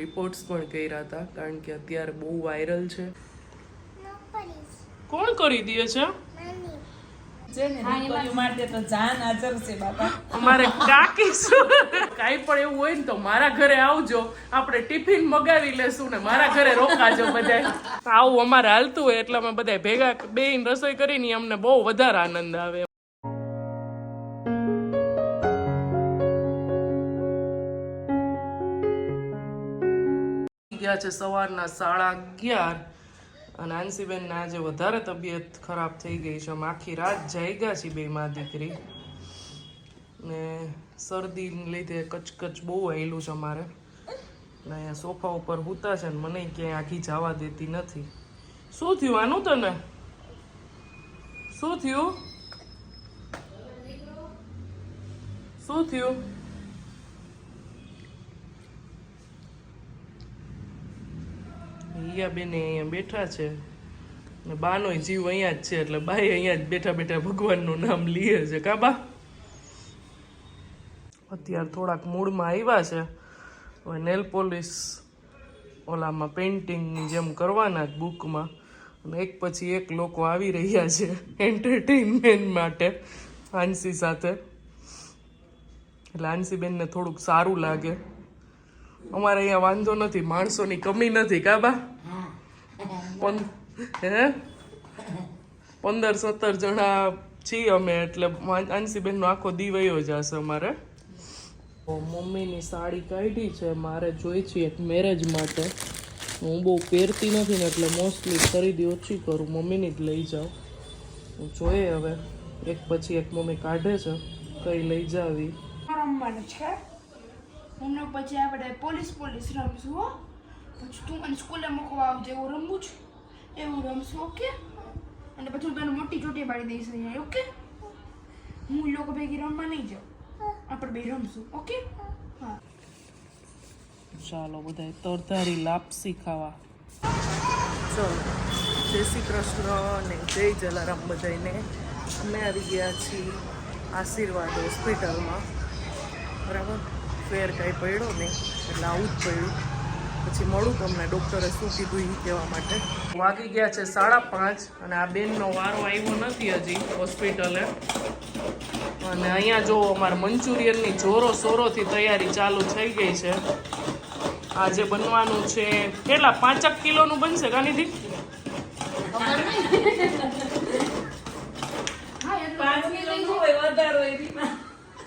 Reports પણ કર્યા હતા કારણ કે અત્યારે બહુ વાયરલ છે. કોણ કરી દે છે? અમારે કાકી કાંઈ પણ એવું હોય ને તો મારા ઘરે આવજો. આપણે ટિફિન મગાવી લેશું ને મારા ઘરે રોકાજો બધા આવું અમારે હાલતું હોય એટલે અમે બધા ભેગા બે રસોઈ કરીને અમને બહુ વધારે આનંદ આવે. ગયા છે સવારના સાડા અગિયાર અને આંસીબેનને આજે વધારે તબિયત ખરાબ થઈ ગઈ છે. આખી રાત જાગ્યા છીએ બે માં દીકરી. ને શરદીને લીધે કચકચ બહુ આવેલું છે અમારે. ને અહીંયા સોફા ઉપર હૂતા છે ને મને ક્યાંય આખી જવા દેતી નથી. શું થયું આનું તને? શું થયું? શું થયું? હિયા બેને અહીંયા બેઠા છે. ને બાનો જીવ અહીંયા જ છે, એટલે બાઈ અહીંયા જ બેઠા બેઠા ભગવાનનું નામ લીએ છે. કા બા? અત્યારે થોડાક મૂડમાં આવ્યા છે. હવે નેલ પોલિશ ઓલામાં પેઇન્ટિંગની જેમ કરવાના જ બુકમાં. અને એક પછી એક લોકો આવી રહ્યા છે એન્ટરટેઇનમેન્ટ માટે હાંસી સાથે. એટલે હાંસીબેનને થોડુંક સારું લાગે. અમારે અહીંયા વાંધો નથી, માણસોની કમી નથી કાબા હે? પંદર સત્તર જણા છીએ અમે, એટલે આંસીબેનનો આખો દીવયો જ હશે અમારે. મમ્મીની સાડી કાઢી છે, મારે જોઈ છે એક મેરેજ માટે. હું બહુ પહેરતી નથી ને, એટલે મોસ્ટલી ખરીદી ઓછી કરું, મમ્મીની જ લઈ જાઉં. હું જોઈએ હવે, એક પછી એક મમ્મી કાઢે છે, કઈ લઈ જાવી. છે? અને પછી આપણે પોલીસ પોલીસ રમશું, હો. પછી તું મને સ્કૂલે મૂકવા આવજે એવું રમવું છું. એવું રમશું, ઓકે? અને પછી હું તને મોટી ચોટી પાડી દઈશ અહીંયા, ઓકે? હું લોકો ભેગી રમવા નહીં જાઉં. આપણે બે રમશું, ઓકે? હા. ચાલો બધા તરધારી લાપસી ખાવા. ચલો, જય શ્રી કૃષ્ણ અને જય જલારામ બધાને અમે આવી ગયા છીએ આશીર્વાદ હોસ્પિટલમાં. બરાબર? ફેર કાંઈ પડ્યો નહીં એટલે આવું જ પડ્યું. પછી મળું તમને ડૉક્ટરે શું કીધું એ કહેવા માટે. વાગી ગયા છે સાડા પાંચ અને આ બેનનો વારો આવ્યો નથી હજી હોસ્પિટલે અને અહીંયા જો અમારે મંચુરિયનની જોરો સોરોથી તૈયારી ચાલુ થઈ ગઈ છે. આજે બનવાનું છે કેટલા? પાંચક કિલોનું બનશે ગાંધીજી? પાંચ કિલો ન હોય વધારે હોય રીમાં. પા-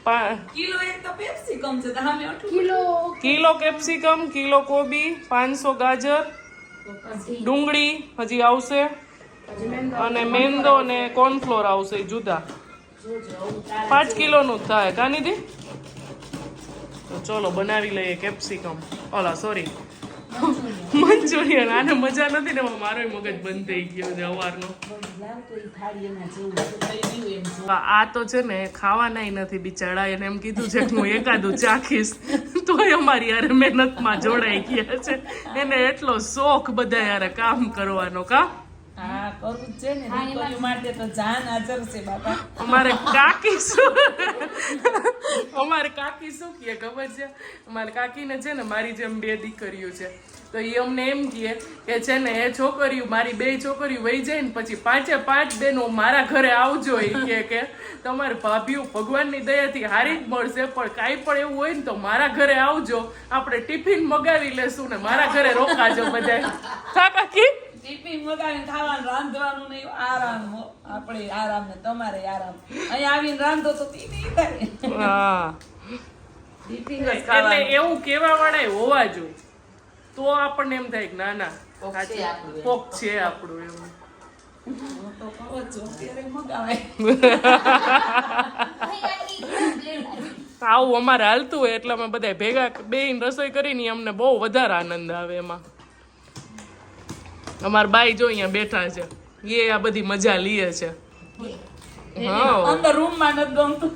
કિલો કેપ્સિકમ કિલો કોબી પાંચસો ગાજર ડુંગળી હજી આવશે અને મેંદો ને કોર્નફ્લોર આવશે જુદા. પાંચ કિલોનું જ થાય કાનીદી તો ચલો બનાવી લઈએ કેપ્સિકમ ઓલા સોરી મંચુરિયન આને મજા નથી ને મારોય મારો મગજ બંધ થઈ ગયો છે અવારનો. આ તો છે ને ખાવાનાય નથી બિચારા. એને એમ કીધું છે કે હું એકાદું ચાખીશ તોય અમારી યાર મહેનતમાં જોડાઈ ગયા છે. એને એટલો શોખ બધા યાર કામ કરવાનો કા? અમારે કાકી શું? અમારે કાકી શું કહે ખબર છે? અમારે કાકીને છે ને મારી જેમ બે દીકરીઓ છે. તો એ અમને એમ કહે કે છે ને એ છોકરીઓ, મારી બે છોકરીઓ વહી જાય ને પછી પાંચે પાંચ બેનો મારા ઘરે આવજો એ કહે કે તમારે ભાભીઓ ભગવાનની દયાથી હારી જ મળશે, પણ કાંઈ પણ એવું હોય ને તો મારા ઘરે આવજો. આપણે ટિફિન મગાવી લેશું ને મારા ઘરે રોકાજો બધા કાકી? ટિફિન મગાવીને ખાવાનું રાંધવાનું નહીં આરામ આપણે આરામ ને તમારે આરામ. અહીંયા આવીને રાંધો તો પી થાય. હા. એટલે એવું કેવા વાળા હોવા જો તો આપણને એમ થાય કે ના ના કોક છે આપણું એવું આવું અમારે હાલતું હોય એટલે અમે બધા ભેગા બે રસોઈ કરીને અમને બહુ વધારે આનંદ આવે એમાં. અમાર બાઈ જો અહીંયા બેઠા છે. એ આ બધી મજા લીએ છે. હા. અંદર રૂમમાં નથી ગમતું.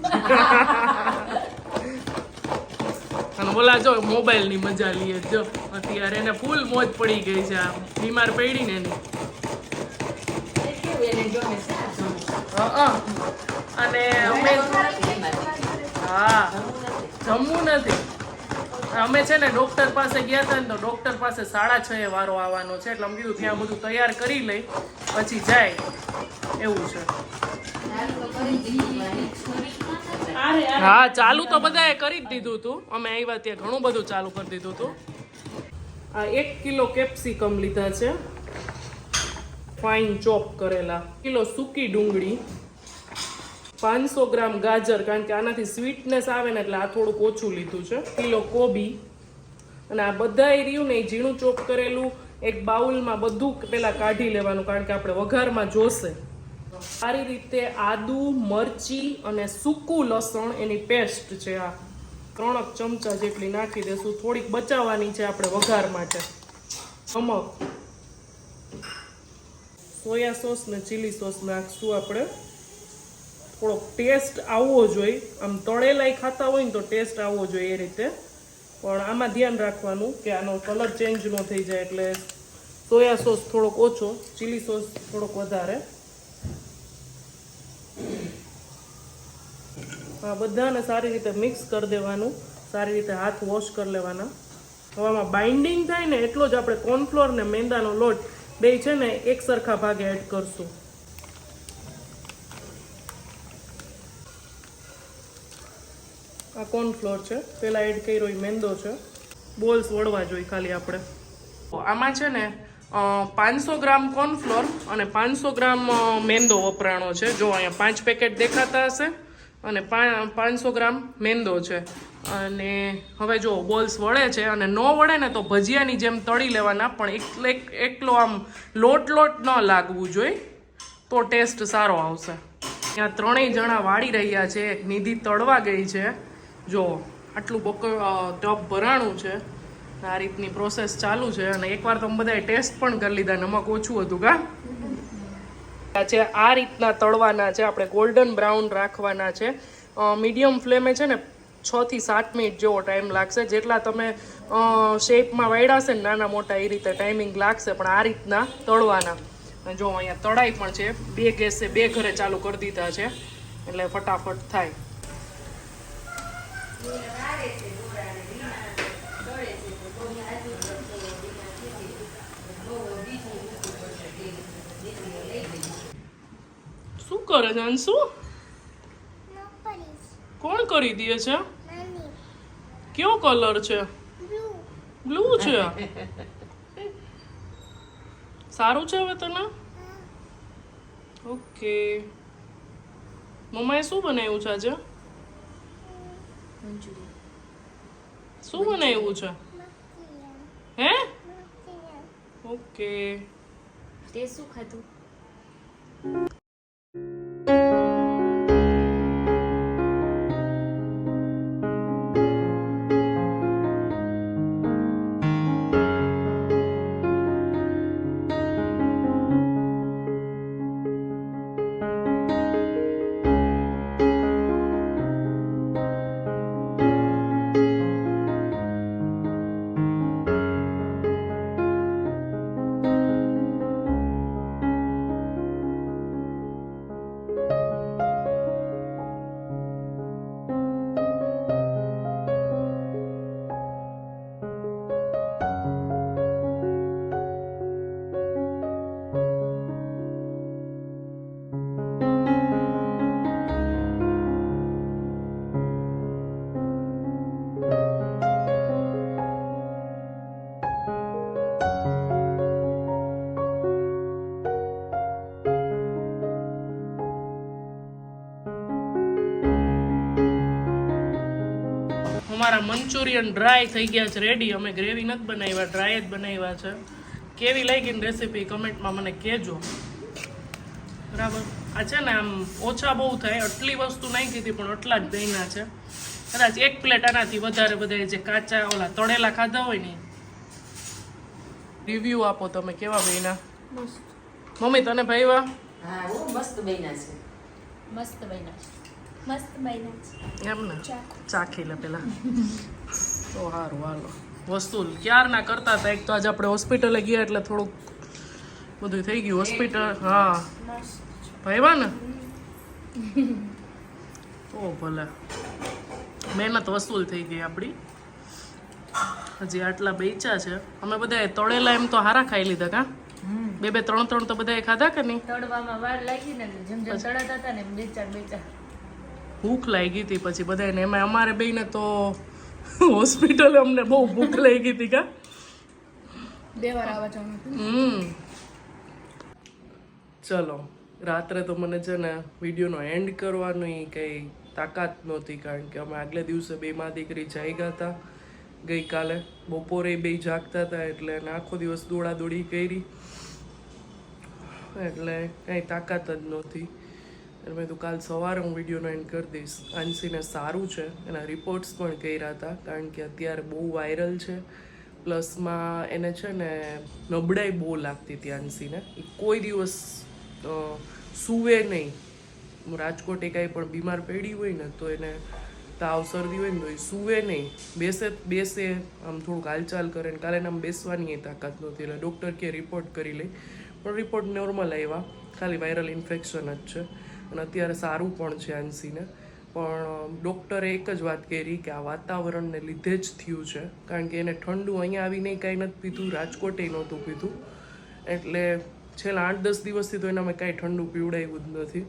અને ઓલા જો મોબાઈલની મજા લઈએ છે. જો અત્યારે એને ફૂલ મોજ પડી ગઈ છે આ. બીમાર પડી ને એની. અને અમે હા. જમવું નથી. અમે છે ને ડોક્ટર પાસે ગયા હતા ને તો ડોક્ટર પાસે સાડા છ એ વારો આવવાનો છે એટલે અમે કીધું ત્યાં બધું તૈયાર કરી લઈ પછી જાય. એવું છે. હા ચાલુ તો બધાએ કરી જ દીધું હતું અમે આવ્યા ત્યાં ઘણું બધું ચાલુ કરી દીધું હતું આ એક કિલો કેપ્સિકમ લીધા છે. ફાઇન ચોપ કરેલા. કિલો સૂકી ડુંગળી. પાંચસો ગ્રામ ગાજર, કારણ કે આનાથી સ્વીટનેસ આવે ને એટલે આ થોડુંક ઓછું લીધું છે. કિલો કોબી. અને આ બધા રહ્યું ને એ ઝીણું ચોપ કરેલું, એક બાઉલમાં બધું પેલા કાઢી લેવાનું, કારણ કે આપણે વઘારમાં જોશે. સારી રીતે આદુ, મરચી અને સૂકું લસણ એની પેસ્ટ છે આ. ત્રણક ચમચા જેટલી નાખી દેશું. થોડીક બચાવવાની છે આપણે વઘાર માટે. નમક સોયા સોસ ને ચીલી સોસ નાખશું આપણે. થોડોક ટેસ્ટ આવવો જોઈએ. આમ તળેલાય ખાતા હોય ને તો ટેસ્ટ આવવો જોઈએ એ રીતે. પણ આમાં ધ્યાન રાખવાનું કે આનો કલર ચેન્જ ન થઈ જાય એટલે સોયા સોસ થોડોક ઓછો ચીલી સોસ થોડોક વધારે. આ બધાને સારી રીતે મિક્સ કરી દેવાનું. સારી રીતે હાથ વોશ કરી લેવાના. હવામાં બાઇન્ડિંગ થાય ને એટલો જ આપણે કોર્નફ્લોર ને મેંદાનો લોટ બે છે ને એક સરખા ભાગે એડ કરશું. આ કોર્નફ્લોર છે. પેલા એડ કર્યો એ મેંદો છે. બોલ્સ વળવા જોઈએ ખાલી આપણે. આમાં છે ને પાંચસો ગ્રામ કોર્નફ્લોર અને પાંચસો ગ્રામ મેંદો વપરાણો છે. જો અહીંયા પાંચ પેકેટ દેખાતા હશે અને પાંચસો ગ્રામ મેંદો છે. અને હવે જો બોલ્સ વળે છે અને ન વળે ને તો ભજીયાની જેમ તળી લેવાના, પણ એક એકલો આમ લોટ લોટ ન લાગવું જોઈએ, તો ટેસ્ટ સારો આવશે. ત્યાં ત્રણેય જણા વાળી રહ્યા છે. એક નિધિ તળવા ગઈ છે. જો, આટલું બક ટપ ભરાણું છે, આ રીતની પ્રોસેસ ચાલુ છે અને એકવાર તમે બધાએ ટેસ્ટ પણ કરી લીધા, નમક ઓછું હતું, કા? છે, આ રીતના તળવાના છે, આપણે ગોલ્ડન બ્રાઉન રાખવાના છે. મીડિયમ ફ્લેમે છે ને, છ થી સાત મિનિટ જેવો ટાઈમ લાગશે. જેટલા તમે શેપમાં વાળ્યા હશે ને, નાના મોટા, એ રીતે ટાઈમિંગ લાગશે, પણ આ રીતના તળવાના. જો અહીંયા તળાઈ પણ છે, બે ગેસે બે ઘરે ચાલુ કરી દીધા છે, એટલે ફટાફટ થાય. શું કરે છે અંશુ કોણ કરી દે છે? કયો કલર છે? બ્લુ. છે? સારું છે હવે તને? ઓકે. મમ્માએ શું બનાવ્યું છે આજે? શું બનાવ્યું છે? હે? ઓકે. તે શું ખાધું? અમારા મંચુરિયન ડ્રાય થઈ ગયા છે રેડી અમે ગ્રેવી નથી બનાવ્યા ડ્રાય જ બનાવ્યા છે. કેવી લાગી ને રેસીપી કમેન્ટમાં મને કહેજો. બરાબર? આ છે ને આમ ઓછા બહુ થાય આટલી વસ્તુ નાખી હતી પણ આટલા જ દહીંના છે. કદાચ એક પ્લેટ આનાથી વધારે બધા જે કાચા ઓલા તળેલા ખાધા હોય ને રિવ્યુ આપો તમે કેવા બહેના મમ્મી તને ભાઈવા? હા બહુ મસ્ત બન્યા છે. મસ્ત બન્યા છે. મસ્ત બન્યા. એમ ને? ચાખી લે પેલા. તો સારું હાલો. વસ્તુ ક્યારના કરતા હતા? એક તો આજે આપણે હોસ્પિટલે ગયા એટલે થોડુંક બધું થઈ ગયું. હોસ્પિટલ હા. ભાઈવા ને? તો ભલે. મહેનત વસૂલ થઈ ગઈ આપણી હજી આટલા બેચા છે. અમે બધા તળેલા એમ તો હારા ખાઈ લીધા કા? બે બે ત્રણ ત્રણ તો બધાએ ખાધા કે નહીં? તળવામાં વાર લાગી ને જેમ જેમ તળાતા હતા ને બે ચાર બે ચાર ભૂખ લાગી હતી પછી બધાને એમાં અમારે બેને તો હોસ્પિટલ અમને બહુ ભૂખ લાગી હતી કા. બે વાર આવવા જવાનું હમ. ચલો રાત્રે તો મને છે ને વિડીયોનો એન્ડ કરવાની કંઈ તાકાત નહોતી કારણ કે અમે આગલે દિવસે બે માં દીકરી જાગ્યા હતા. ગઈકાલે બપોરે બે જાગતા હતા એટલે એને આખો દિવસ દોડાદોડી કરી. એટલે કંઈ તાકાત જ નહોતી. એટલે મેં કીધું, કાલ સવારે હું વિડીયોનો એન્ડ કરી દઈશ. આંસીને સારું છે. એના રિપોર્ટ્સ પણ કર્યા હતા, કારણ કે અત્યારે બહુ વાયરલ છે. પ્લસમાં એને છે ને નબળાઈ બહુ લાગતી હતી આંસીને. કોઈ દિવસ સૂવે નહીં. રાજકોટ એ કાંઈ પણ બીમાર પડી હોય ને, તો એને તાવ શરદી હોય ને, તો એ સૂવે નહીં. બેસે બેસે, આમ થોડુંક હાલચાલ કરે ને, કાલે આમ બેસવાની એ તાકાત નહોતી. એટલે ડૉક્ટર કે રિપોર્ટ કરી લઈ પણ રિપોર્ટ નોર્મલ આવ્યા. ખાલી વાયરલ ઇન્ફેક્શન જ છે. અને અત્યારે સારું પણ છે એનસીને. પણ ડૉક્ટરે એક જ વાત કરી કે આ વાતાવરણને લીધે જ થયું છે. કારણ કે એને ઠંડુ અહીંયા આવીને કાંઈ નથી પીધું, રાજકોટે નહોતું પીધું. એટલે છેલ્લા આઠ દસ દિવસથી તો એનામાં કાંઈ ઠંડુ પીવડાવ્યું જ નથી.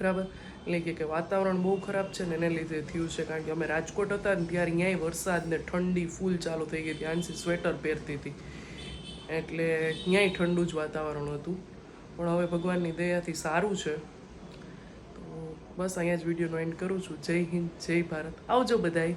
બરાબર? એટલે કે વાતાવરણ બહુ ખરાબ છે ને એને લીધે થયું છે. કારણ કે અમે રાજકોટ હતા ને ત્યારે અહીંયા વરસાદ ને ઠંડી ફૂલ ચાલુ થઈ ગઈ હતી. આનસી સ્વેટર પહેરતી હતી. એટલે ક્યાંય ઠંડુ જ વાતાવરણ હતું. પણ હવે ભગવાનની દયાથી સારું છે. બસ અહીંયા જ વિડીયોનો એન્ડ કરું છું. જય હિન્દ જય ભારત. આવજો બધાય.